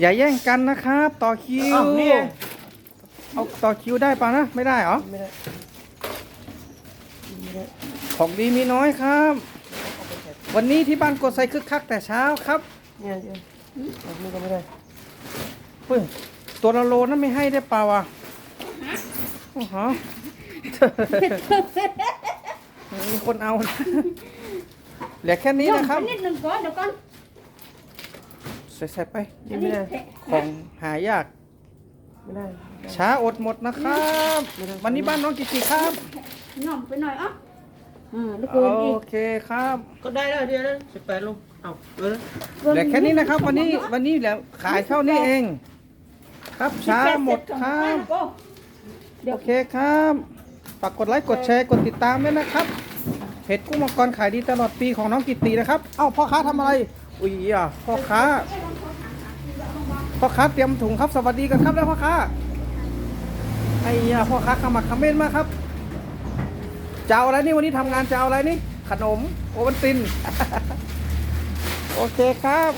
อย่าแย่งกันนะครับ ต่อคิวอ้าวนี่ไงเอาต่อคิวได้ปะนะ ไม่ได้เหรอ ไม่ได้ไม่ได้ของดีมีน้อยครับเอาไปใส่วันนี้ที่บ้านกดใส่คึกคักแต่เช้าครับเนี่ยเดี๋ยวเอานี่ก็ไม่ได้เฮ้ยตัวละโลนั้นไม่ให้ได้เปล่าอะโอ้โหมีคนเอานะเหลือแค่นี้นะครับนิดหนึ่งก่อนเดี๋ยวก่อน ใส่ใส่ไปยังไม่ได้ของหายากไม่ได้ไม่ได้ช้าอดหมดนะครับไม่ได้วันนี้บ้านน้องกี่กี่ครับน่อมไปหน่อยอะอ่าแล้วโอเกินอีกเคครับ ก็ได้แล้วเดียวนะสิบแปดลงเอาเออเหลือแค่นี้นะครับ วันนี้วันนี้เหลือขายเท่านี้เอง ครับช้าหมดครับเดี๋ยวโอเคครับฝากกดไลค์กดแชร์กดติดตามด้วยนะครับเพจกุ้งมังกรขายดีตลอดปีของน้องกิตตินะครับ เอ้าพ่อค้าทำอะไร อุ้ยอะพ่อค้า พ่อค้าเตรียมถุงครับสวัสดีกันครับแล้วพ่อค้าไอ้ยาพ่อค้าขมักขม้นมากครับจะเอาอะไรนี่วันนี้ทำงานจะเอาอะไรนี่ขนมโอวัลติน โอเคครับ